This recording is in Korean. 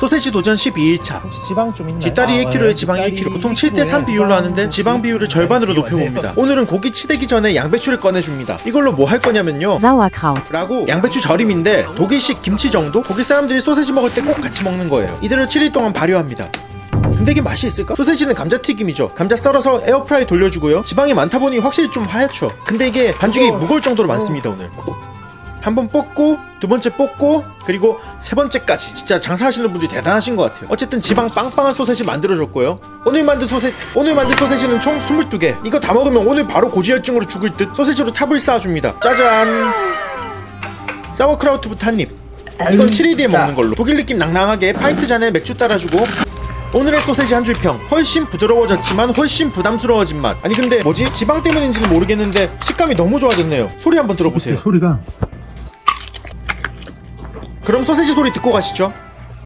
소세지 도전 12일차. 혹시 지방 좀 있나요? 뒷다리 아, 1kg에 네. 지방 뒷다리 1kg 보통 1kg 에 7대3 비율로 하는데 지방 비율을 절반으로 높여봅니다. 오늘은 고기 치대기 전에 양배추를 꺼내줍니다. 이걸로 뭐 할 거냐면요. Sauerkraut. 라고 양배추 절임인데 독일식 김치 정도? 독일 사람들이 소세지 먹을 때 꼭 같이 먹는 거예요. 이대로 7일 동안 발효합니다. 근데 이게 맛이 있을까? 소세지는 감자튀김이죠. 감자 썰어서 에어프라이 돌려주고요. 지방이 많다 보니 확실히 좀 하얗죠. 근데 이게 반죽이 무거울 정도로 많습니다 오늘 한 번 뽑고 두 번째 뽑고 그리고 세 번째까지. 진짜 장사하시는 분들이 대단하신 것 같아요. 어쨌든 지방 빵빵한 소세지 만들어줬고요. 오늘 만든 소세 오늘 만든 소세지는 총 22개. 이거 다 먹으면 오늘 바로 고지혈증으로 죽을 듯 소세지로 탑을 쌓아줍니다. 짜잔! 사워크라우트부터 한입 이건 7일 뒤에 먹는 걸로. 독일 느낌 낭낭하게 파인트 잔에 맥주 따라주고 오늘의 소세지 한 줄평. 훨씬 부드러워졌지만 훨씬 부담스러워진 맛. 아니 근데 뭐지? 지방 때문인지는 모르겠는데 식감이 너무 좋아졌네요. 소리 한번 들어보세요. 소리가 그럼 소세지 소리 듣고 가시죠